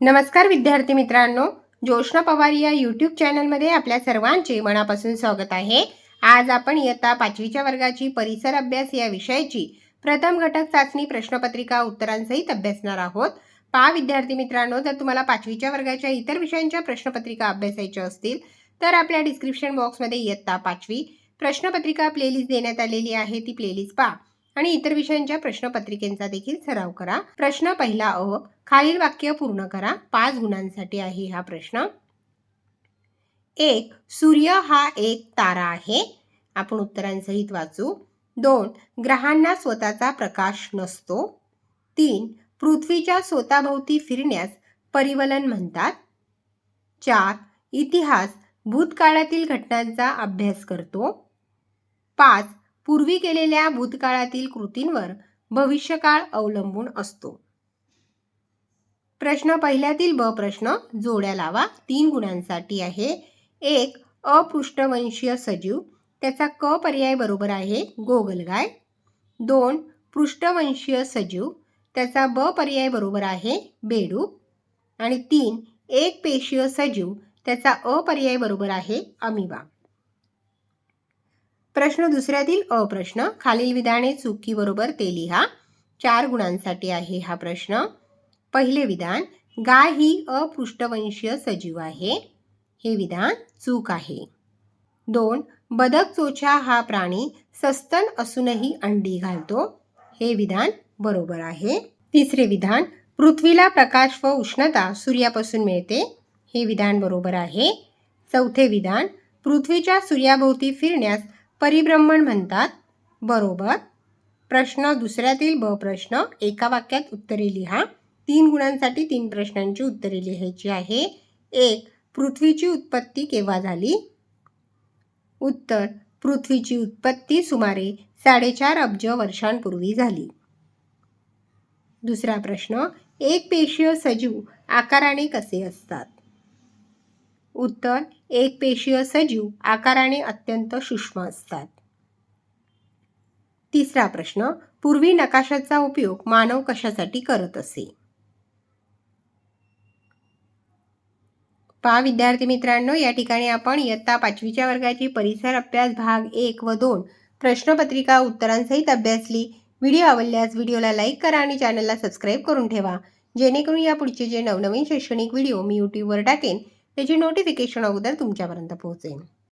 नमस्कार विद्यार्थी मित्रांनो जोशना पवार या यूट्यूब चॅनलमध्ये आपल्या सर्वांचे मनापासून स्वागत आहे. आज आपण इयत्ता पाचवीच्या वर्गाची परिसर अभ्यास या विषयाची प्रथम घटक चाचणी प्रश्नपत्रिका उत्तरांसहित अभ्यासणार आहोत. पहा विद्यार्थी मित्रांनो जर तुम्हाला पाचवीच्या वर्गाच्या इतर विषयांच्या प्रश्नपत्रिका अभ्यासायच्या असतील तर आपल्या डिस्क्रिप्शन बॉक्समध्ये इयत्ता पाचवी प्रश्नपत्रिका प्लेलिस्ट देण्यात आलेली आहे ती प्लेलिस्ट पहा. आणि इतर विषयांच्या प्रश्नपत्रिकेचा देखील सराव करा. प्रश्न पहिला अ खालील वाक्य पूर्ण करा. पाच गुणांसाठी आहे हा प्रश्न. एक सूर्य हा एक तारा आहे. आपण उत्तरांसहित वाचू. दोन ग्रहांना स्वतःचा प्रकाश नसतो. तीन पृथ्वीच्या स्वतःभोवती फिरण्यास परिवलन म्हणतात. चार इतिहास भूतकाळातील घटनांचा अभ्यास करतो. पाच पूर्वी केलेल्या भूतकाळातील कृतींवर भविष्यकाळ अवलंबून असतो. प्रश्न पहिल्यातील ब प्रश्न जोड्या लावा. तीन गुणांसाठी आहे. एक अपृष्ठवंशीय सजीव. त्याचा क पर्याय बरोबर आहे. गोगलगाय दोन पृष्ठवंशीय सजीव. त्याचा ब पर्याय बरोबर आहे. बेडूक आणि तीन एक पेशीय सजीव. त्याचा अ पर्याय बरोबर आहे. अमिबा. प्रश्न दुसऱ्यातील अ प्रश्न खालील विधाने चुकी बरोबर ते लिहा. चार गुणांसाठी आहे हा प्रश्न. पहिले विधान गाय ही अपृष्ठवंशीय सजीव आहे. हे विधान चूक आहे. दोन बदक चोचा हा प्राणी सस्तन असूनही अंडी घालतो. हे विधान बरोबर आहे. तिसरे विधान पृथ्वीला प्रकाश व उष्णता सूर्यापासून मिळते. हे विधान बरोबर आहे. चौथे विधान पृथ्वीच्या सूर्याभोवती फिरण्यास परिभ्रमण म्हणतात बरोबर. प्रश्न दुसऱ्यातील ब प्रश्न एका वाक्यात उत्तरे लिहा. तीन गुणांसाठी तीन प्रश्नांची उत्तरे लिहायची आहे. एक पृथ्वीची उत्पत्ती केव्हा झाली? उत्तर पृथ्वीची उत्पत्ती सुमारे साडेचार अब्ज वर्षांपूर्वी झाली. दुसरा प्रश्न एक पेशीय सजीव आकाराने कसे असतात? उत्तर एक पेशीय सजीव आकाराने अत्यंत सूक्ष्म असतात. तिसरा प्रश्न पूर्वी नकाशाचा उपयोग मानव कशासाठी करत असे? पहा विद्यार्थी मित्रांनो या ठिकाणी आपण इयत्ता पाचवीच्या वर्गाची परिसर अभ्यास भाग एक व दोन प्रश्नपत्रिका उत्तरांसहित अभ्यासली व्हिडिओ आवडल्यास व्हिडिओला लाईक करा आणि चॅनलला सबस्क्राईब करून ठेवा. जेणेकरून या पुढचे जे नवनवीन शैक्षणिक व्हिडिओ मी यूट्यूबवर टाकेन त्याची नोटिफिकेशन अगोदर तुमच्यापर्यंत पोहोचेल.